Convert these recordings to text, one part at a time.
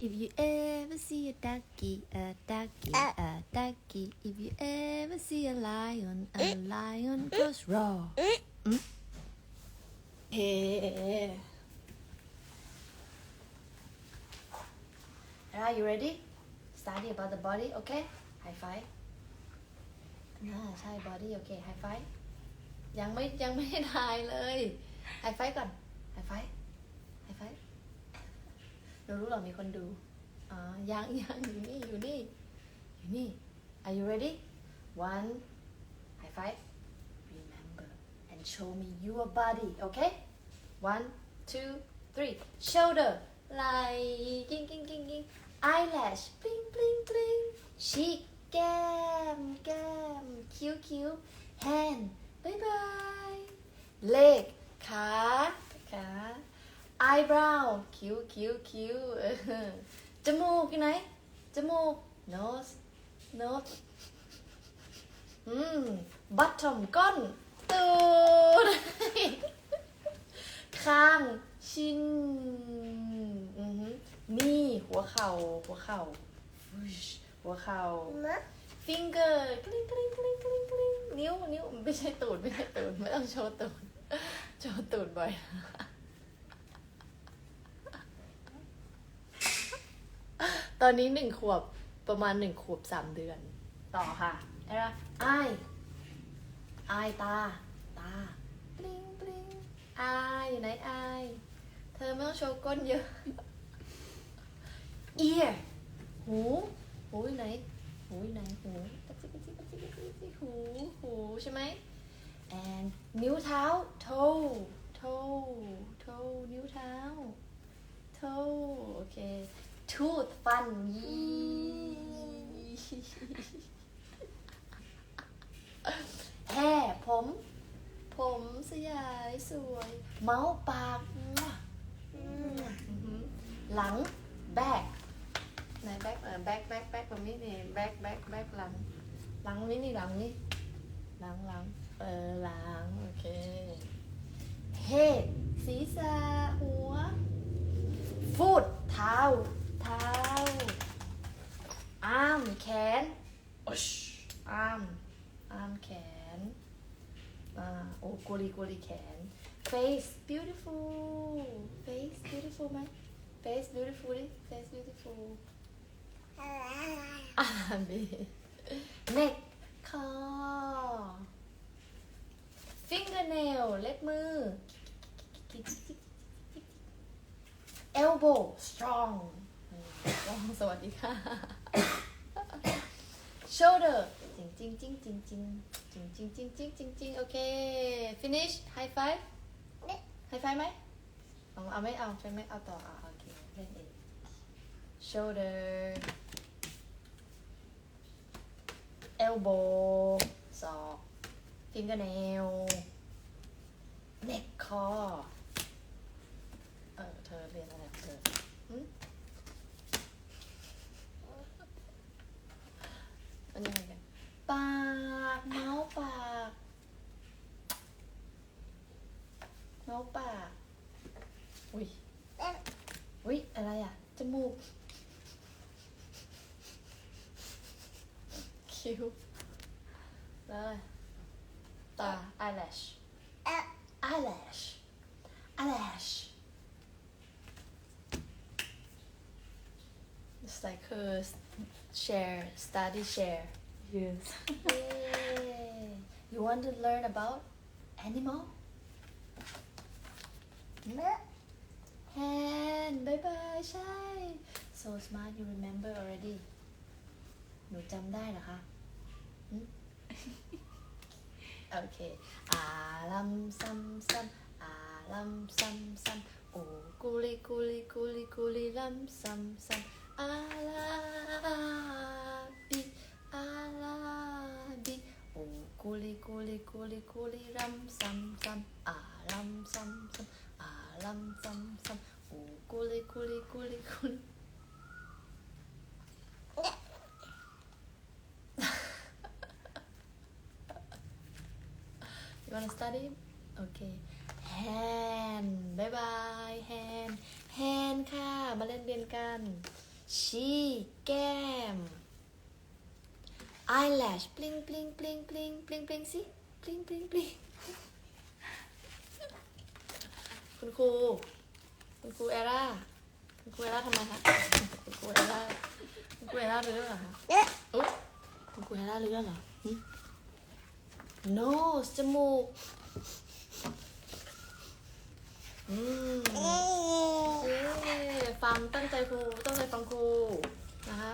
If you ever see a ducky, a ducky, a ducky. If you ever see a lion, a lion goes raw. Mm? Hey. Are you ready? Study about the body, okay? High five. น่าใช่ body โอเค high five ยังไม่ยังไม่ได้ทายเลย high five ก่อน high five high five เรารู้เหรอมีคนดูอ๋อยังยังอยู่นี่ อยู่นี่ อยู่นี่ Are you ready one high five remember and show me your body okay one two three shoulder ไหล่กิ้งกิ้งกิ้งกิ้ง eyelash bling bling bling cheek แก้มแก้มคิ้วคิ้ว hand บายบาย leg ขาขา eyebrow คิ้วคิ้วคิ้วเออจมูกอยู่ไหน จมูก nose nose อืม bottom ก้น ตูด ข้าง ชินอือหือนี่หัวเข่า หัวเข่า Whoosh หัวเข่า finger กลิ้งกลิ้งกลิ้งกลิ้งกลิ้งนิ้ว นิ้ว ไม่ใช่ตูด ไม่ใช่ตูด ไม่ต้องโชว์ตูด โชว์ตูดบ่อย ตอนนี้หนึ่งขวบประมาณหนึ่งขวบสามเดือน ต่อค่ะอะไรนะไอไอตา ตาปลิงปลิงไออยู่ไหนไอเธอไม่ต้องโชว์ก้นเยอะ ear หูหูอยู่ไหนหูอยู่ไหนหูกระซิบกระซิบกระซิบกระซิบกระซิบหูหูใช่ไหม and นิ้วเท้า toe toe ฟันยีแห่ผม ผมสยายสวย เมาส์ปากหลัง แบกไหนแบกเออแบกแบกแบกแบบนี้นี่แบกแบกแบกหลัง หลังนี่นี่หลังนี่หลังหลังเออหลังโอเคเฮศีรษะหัวฟุตเท้า กุลีกุลีแขน face beautiful face beautiful ไหม face beautiful ดิ face beautiful อ่าบี neck คอ fingernail เล็บมือ elbow strong อืม strong สวัสดีค่ะ shoulder จริงจริงจริงจริงจริงจริงจริงจริงจริงจริงโอเค finish high five high five ไหมเอาไม่เอาใช่ไหมเอาต่ออะโอเคเล่นเอง shoulder elbow ศอก fingernail neck คอเออเธอเรียนอะไรเธอหึอั ปาก อุ้ย อุ้ย อะไรอ่ะ จมูก คิ้วแล้วอะไรตา eyelash eyelash eyelash it's like her share study share Yes. Yay. You want to learn about animal? Hand. Bye bye. ใช่ so smart you remember already หนูจำได้เหรอคะโอเคอาลัมซัมซัมอาลัมซัมซัมโอ้กุลิกุลิกุลิกุลิลัมซัมซัมอาลาบิอาลา Kuli kuli kuli kuli ram sam sam alam sam sam alam sam sam u kuli kuli kuli kuli. you wanna study? Okay. Hand. Bye bye. Hand. Hand ค่ะ She ชี้แก้ม eyelash bling bling bling bling bling bling สิ bling bling bling คุณครู คุณครูเอร่า คุณครูเอร่าทำไมคะ คุณครูเอร่า คุณครูเอร่าเรื้อเหรอคะอุ๊ยคุณครูเอร่าเรื้อเหรอหึ nose จมูก อืมเย้ฟังตั้งใจครู ตั้งใจฟังครูนะคะ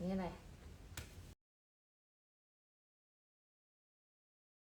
Như.